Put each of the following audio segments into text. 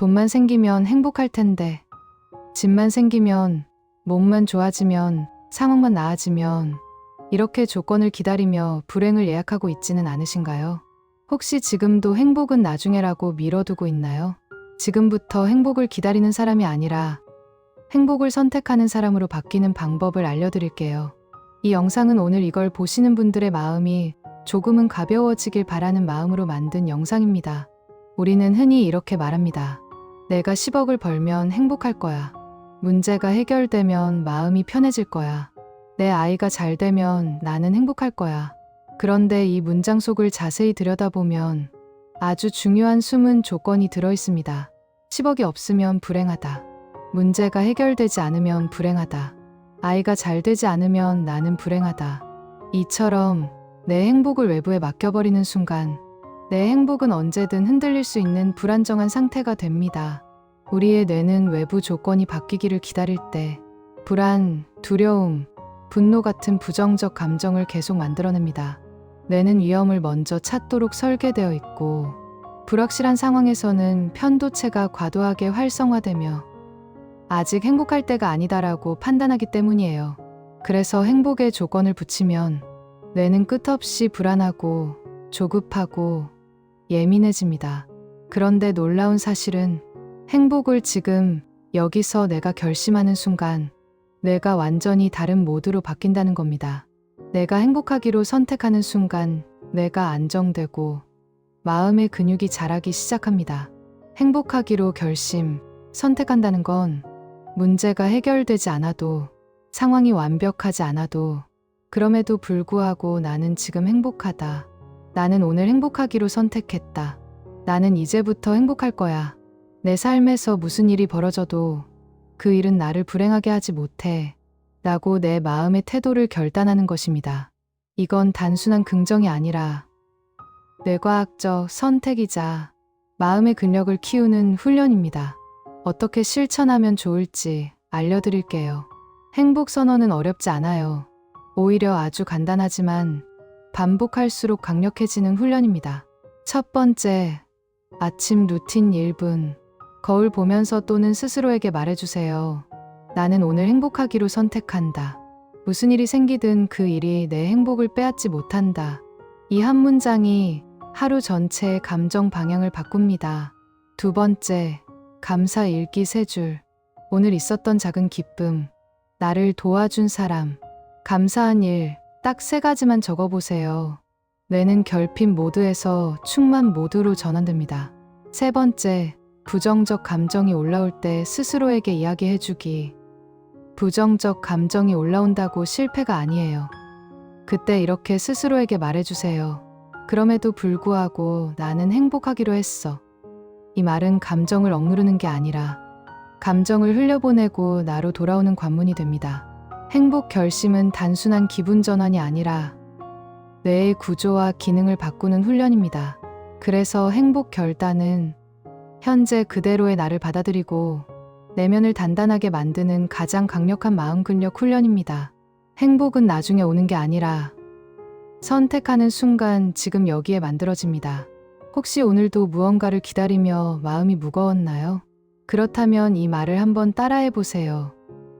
돈만 생기면 행복할 텐데, 집만 생기면, 몸만 좋아지면, 상황만 나아지면, 이렇게 조건을 기다리며 불행을 예약하고 있지는 않으신가요? 혹시 지금도 행복은 나중에라고 미뤄두고 있나요? 지금부터 행복을 기다리는 사람이 아니라 행복을 선택하는 사람으로 바뀌는 방법을 알려드릴게요. 이 영상은 오늘 이걸 보시는 분들의 마음이 조금은 가벼워지길 바라는 마음으로 만든 영상입니다. 우리는 흔히 이렇게 말합니다. 내가 10억을 벌면 행복할 거야. 문제가 해결되면 마음이 편해질 거야. 내 아이가 잘 되면 나는 행복할 거야. 그런데 이 문장 속을 자세히 들여다보면 아주 중요한 숨은 조건이 들어 있습니다. 10억이 없으면 불행하다. 문제가 해결되지 않으면 불행하다. 아이가 잘 되지 않으면 나는 불행하다. 이처럼 내 행복을 외부에 맡겨버리는 순간 내 행복은 언제든 흔들릴 수 있는 불안정한 상태가 됩니다. 우리의 뇌는 외부 조건이 바뀌기를 기다릴 때 불안, 두려움, 분노 같은 부정적 감정을 계속 만들어냅니다. 뇌는 위험을 먼저 찾도록 설계되어 있고 불확실한 상황에서는 편도체가 과도하게 활성화되며 아직 행복할 때가 아니다라고 판단하기 때문이에요. 그래서 행복의 조건을 붙이면 뇌는 끝없이 불안하고 조급하고 예민해집니다. 그런데 놀라운 사실은 행복을 지금 여기서 내가 결심하는 순간 뇌가 완전히 다른 모드로 바뀐다는 겁니다. 내가 행복하기로 선택하는 순간 뇌가 안정되고 마음의 근육이 자라기 시작합니다. 행복하기로 결심, 선택한다는 건 문제가 해결되지 않아도 상황이 완벽하지 않아도 그럼에도 불구하고 나는 지금 행복하다. 나는 오늘 행복하기로 선택했다. 나는 이제부터 행복할 거야. 내 삶에서 무슨 일이 벌어져도 그 일은 나를 불행하게 하지 못해. 라고 내 마음의 태도를 결단하는 것입니다. 이건 단순한 긍정이 아니라 뇌과학적 선택이자 마음의 근력을 키우는 훈련입니다. 어떻게 실천하면 좋을지 알려드릴게요. 행복 선언은 어렵지 않아요. 오히려 아주 간단하지만 반복할수록 강력해지는 훈련입니다. 첫 번째, 아침 루틴 1분. 거울 보면서 또는 스스로에게 말해주세요. 나는 오늘 행복하기로 선택한다. 무슨 일이 생기든 그 일이 내 행복을 빼앗지 못한다. 이 한 문장이 하루 전체의 감정 방향을 바꿉니다. 두 번째, 감사 일기 세 줄. 오늘 있었던 작은 기쁨, 나를 도와준 사람, 감사한 일, 딱 세 가지만 적어보세요. 뇌는 결핍 모드에서 충만 모드로 전환됩니다. 세 번째, 부정적 감정이 올라올 때 스스로에게 이야기해주기. 부정적 감정이 올라온다고 실패가 아니에요. 그때 이렇게 스스로에게 말해주세요. 그럼에도 불구하고 나는 행복하기로 했어. 이 말은 감정을 억누르는 게 아니라 감정을 흘려보내고 나로 돌아오는 관문이 됩니다. 행복 결심은 단순한 기분 전환이 아니라 뇌의 구조와 기능을 바꾸는 훈련입니다. 그래서 행복 결단은 현재 그대로의 나를 받아들이고 내면을 단단하게 만드는 가장 강력한 마음 근력 훈련입니다. 행복은 나중에 오는 게 아니라 선택하는 순간 지금 여기에 만들어집니다. 혹시 오늘도 무언가를 기다리며 마음이 무거웠나요? 그렇다면 이 말을 한번 따라해 보세요.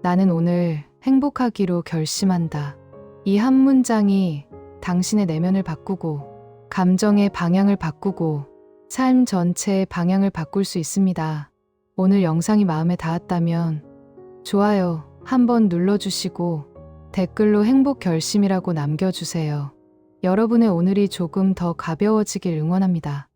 나는 오늘 행복하기로 결심한다. 이 한 문장이 당신의 내면을 바꾸고 감정의 방향을 바꾸고 삶 전체의 방향을 바꿀 수 있습니다. 오늘 영상이 마음에 닿았다면 좋아요 한번 눌러주시고 댓글로 행복 결심이라고 남겨주세요. 여러분의 오늘이 조금 더 가벼워지길 응원합니다.